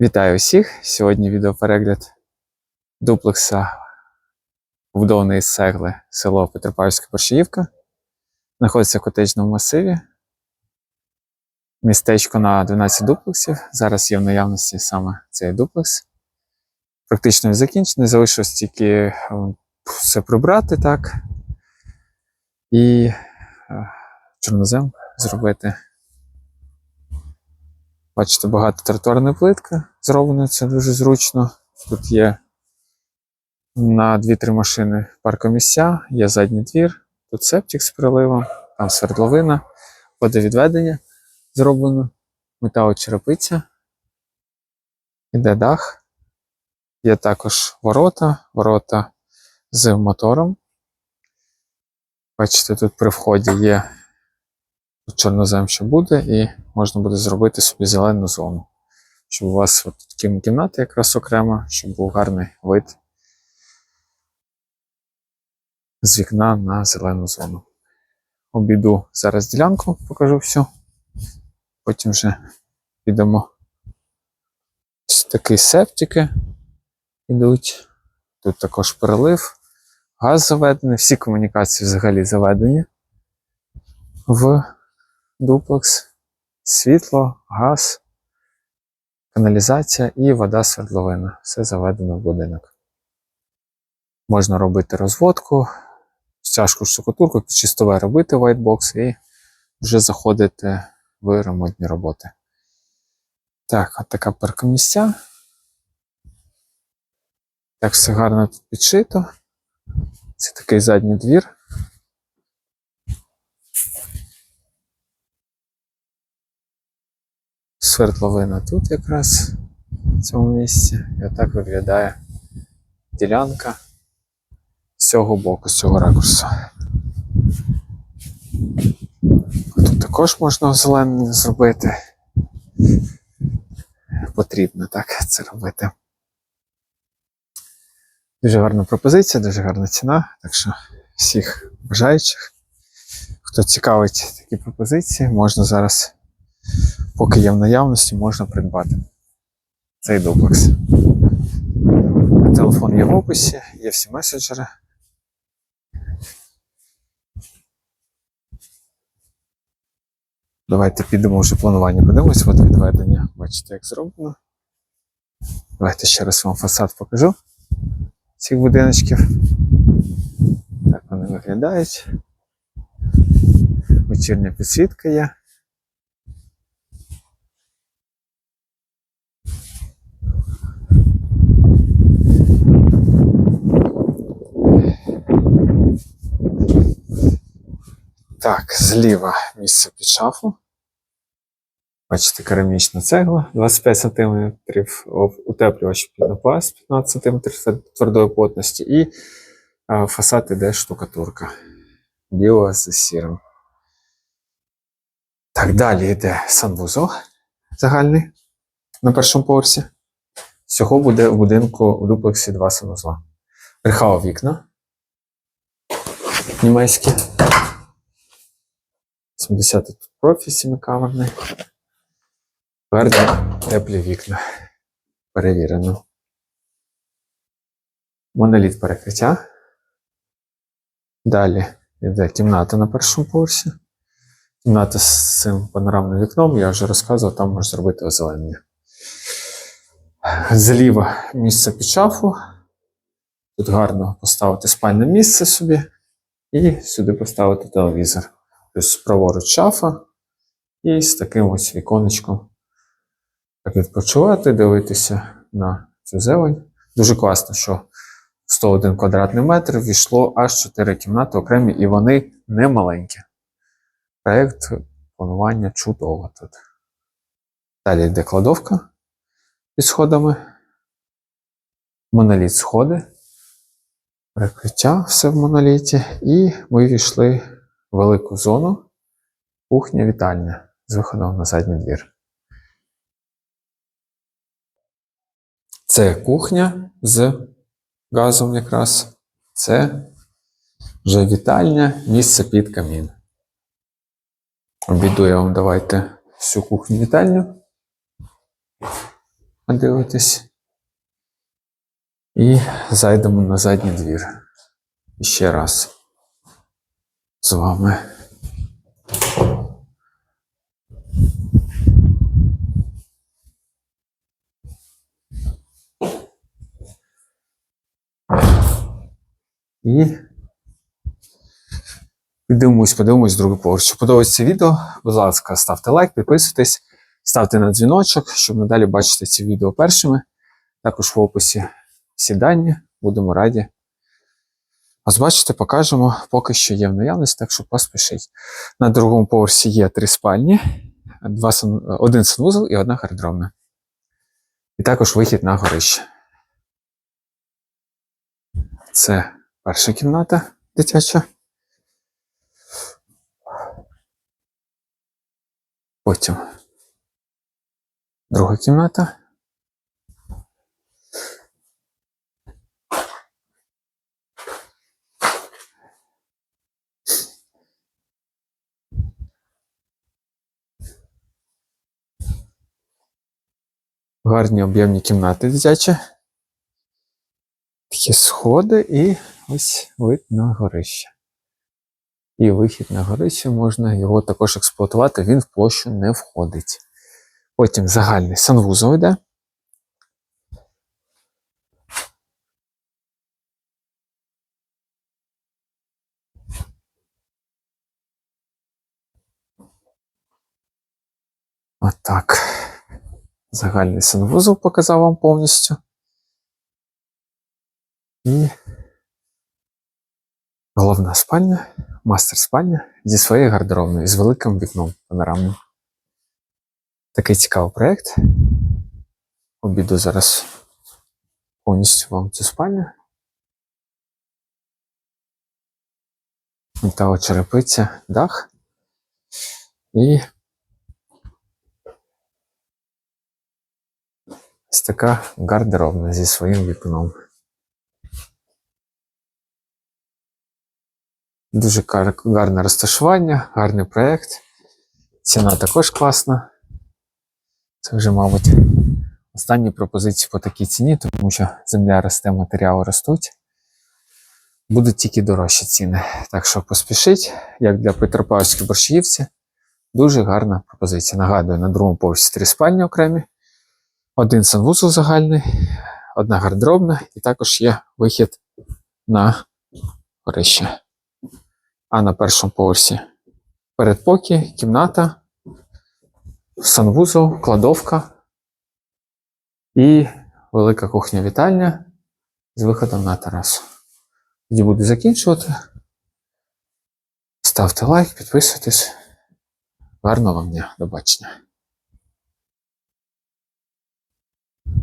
Вітаю всіх! Сьогодні відеоперегляд дуплекса вбудований з цегли село Петропавлівська Борщаївка. Знаходиться в котеджному масиві. Містечко на 12 дуплексів. Зараз є в наявності саме цей дуплекс. Практично закінчений, залишилось тільки е, все прибрати так. І е, чорнозем зробити. Бачите, багато тротуарної плитки зроблено, це дуже зручно. Тут є на 2-3 машини паркомісця, є задній двір, тут септик з приливом, там свердловина, водовідведення зроблено, металочерепиця, іде дах. Є також ворота, ворота з мотором. Бачите, тут при вході є чорнозем ще буде, і можна буде зробити собі зелену зону. Щоб у вас от такі кімнати якраз окремо, щоб був гарний вид з вікна на зелену зону. Обійду зараз ділянку, покажу всю. Потім вже підемо. Ось такі септики йдуть. Тут також перелив, газ заведений, всі комунікації взагалі заведені в дуплекс, світло, газ, каналізація і вода свердловина. Все заведено в будинок. Можна робити розводку, стяжку штукатурку, чистове робити whitebox і вже заходити в ремонтні роботи. Так, от така паркомісця. Так, все гарно тут підшито. Це такий задній двір. Свердловина тут якраз в цьому місці. І отак виглядає ділянка з цього боку, з цього ракурсу. Тут також можна озеленення зробити. Потрібно так це робити. Дуже гарна пропозиція, дуже гарна ціна. Так що всіх бажаючих, хто цікавить такі пропозиції, можна зараз поки є в наявності, можна придбати цей дуплекс. Телефон є в описі, є всі меседжери. Давайте підемо вже планування. Подивимось от відведення. Бачите, як зроблено. Давайте ще раз вам фасад покажу цих будиночків. Так вони виглядають. Вечірня підсвітка є. Так, зліва місце під шафу. Бачите, керамічна цегла 25 см, утеплювач пінопласт 15 см твердої плотності і а, фасад іде штукатурка. Біла з сірим. Так, далі йде санвузол загальний на першому поверсі. Всього буде в будинку у дуплексі два санвузла. Рихава вікна німецькі. 70 тут профі сімикамерний. Гарні теплі вікна. Перевірено. Моноліт перекриття. Далі йде кімната на першому поверсі. Кімната з цим панорамним вікном, я вже розказував, там можна зробити озеленення. Зліва місце під шафу. Тут гарно поставити спальне місце собі. І сюди поставити телевізор. Тобто праворуч шафа і з таким ось віконечком. Так відпочивати, дивитися на цю зелень. Дуже класно, що 101 квадратний метр війшло аж 4 кімнати окремі, і вони не маленькі. Проєкт планування чудово тут. Далі йде кладовка під сходами. Моноліт сходи. Прикриття все в моноліті. І ми війшли велику зону кухня вітальня з виходом на задній двір. Це кухня з газом якраз. Це вже вітальня, місце під камін. Обіду я вам давайте всю кухню вітальню. подивитись. І зайдемо на задній двір. Ще раз з вами. І Піддивимось, подивимось другий поверх. Якщо подобається відео, будь ласка, ставте лайк, підписуйтесь, ставте на дзвіночок, щоб надалі бачити ці відео першими. Також в описі всі дані. Будемо раді. Вас бачите, покажемо, поки що є в наявності, так що поспішіть. На другому поверсі є три спальні, два сан... один санвузол і одна гардеробна. І також вихід на горище. Це перша кімната дитяча. Потім друга кімната. Гарні об'ємні кімнати дитячі. Такі сходи і ось вид на горище. І вихід на горище можна його також експлуатувати, він в площу не входить. Потім загальний санвузол йде. Отак. Загальний санвузол показав вам повністю. І головна спальня, мастер спальня зі своєю гардеробною, з великим вікном панорамним. Такий цікавий проєкт. Обіду зараз повністю вам цю спальню. Металова черепиця, дах. І ось така гардеробна зі своїм вікном. Дуже гарне розташування, гарний проєкт. Ціна також класна. Це вже, мабуть, останні пропозиції по такій ціні, тому що земля росте, матеріали ростуть. Будуть тільки дорожчі ціни. Так що поспішіть, як для Петропавлівської борщагівці, дуже гарна пропозиція. Нагадую, на другому поверсі три спальні окремі, один санвузол загальний, одна гардеробна, і також є вихід на горище. А на першому поверсі передпокій, кімната, санвузол, кладовка і велика кухня-вітальня з виходом на терасу. Тоді буду закінчувати. Ставте лайк, підписуйтесь. Гарного вам дня. До бачення.